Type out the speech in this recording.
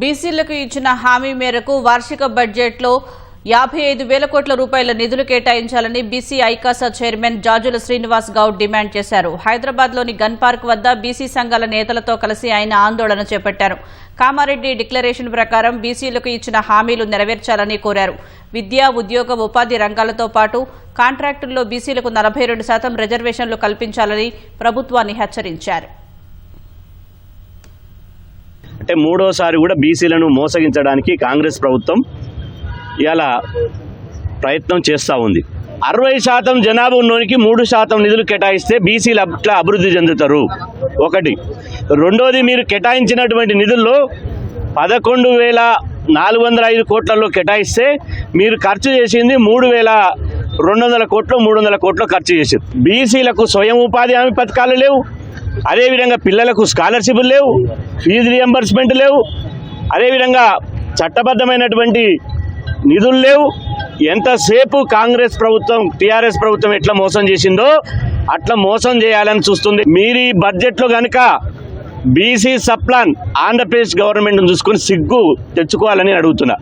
బీసీలకు ఇచ్చిన హామీ మేరకు వార్షిక బడ్జెట్లో యాభై ఐదు వేల కోట్ల రూపాయల నిధులు కేటాయించాలని బీసీ ఐకాసా చైర్మన్ జాజుల శ్రీనివాస్ గౌడ్ డిమాండ్ చేశారు. హైదరాబాద్లోని గన్ పార్క్ వద్ద బీసీ సంఘాల నేతలతో కలిసి ఆయన ఆందోళన చేపట్టారు. కామారెడ్డి డిక్లరేషన్ ప్రకారం బీసీలకు ఇచ్చిన హామీలు నెరవేర్చాలని కోరారు. విద్యా ఉద్యోగ ఉపాధి రంగాలతో పాటు కాంట్రాక్టుల్లో బీసీలకు నలభై రెండు శాతం రిజర్వేషన్లు కల్పించాలని ప్రభుత్వాన్ని హెచ్చరించారు. అంటే మూడోసారి కూడా బీసీలను మోసగించడానికి కాంగ్రెస్ ప్రభుత్వం ఇలా ప్రయత్నం చేస్తూ ఉంది. అరవై శాతం జనాభా ఉన్నోనికి మూడు శాతం నిధులు కేటాయిస్తే బీసీలు అట్లా అభివృద్ధి చెందుతారు. ఒకటి. రెండోది మీరు కేటాయించినటువంటి నిధుల్లో పదకొండు వేల నాలుగు వందల ఐదు కోట్లలో కేటాయిస్తే మీరు ఖర్చు చేసింది మూడు వేల రెండు వందల కోట్లు మూడు వందల కోట్లు ఖర్చు చేసారు బీసీలకు స్వయం ఉపాధి హామీ పథకాలు లేవు. అదేవిధంగా పిల్లలకు స్కాలర్షిప్లు లేవు ఫీజు రియంబర్స్మెంట్ లేవు అదేవిధంగా చట్టబద్ధమైనటువంటి నిధులు లేవు. ఎంతసేపు కాంగ్రెస్ ప్రభుత్వం టీఆర్ఎస్ ప్రభుత్వం ఎట్లా మోసం చేసిందో అట్లా మోసం చేయాలని చూస్తుంది. మీరు ఈ బడ్జెట్లో కనుక బీసీ సప్లాన్ ఆంధ్రప్రదేశ్ గవర్నమెంట్ను చూసుకొని సిగ్గు తెచ్చుకోవాలని అడుగుతున్నా.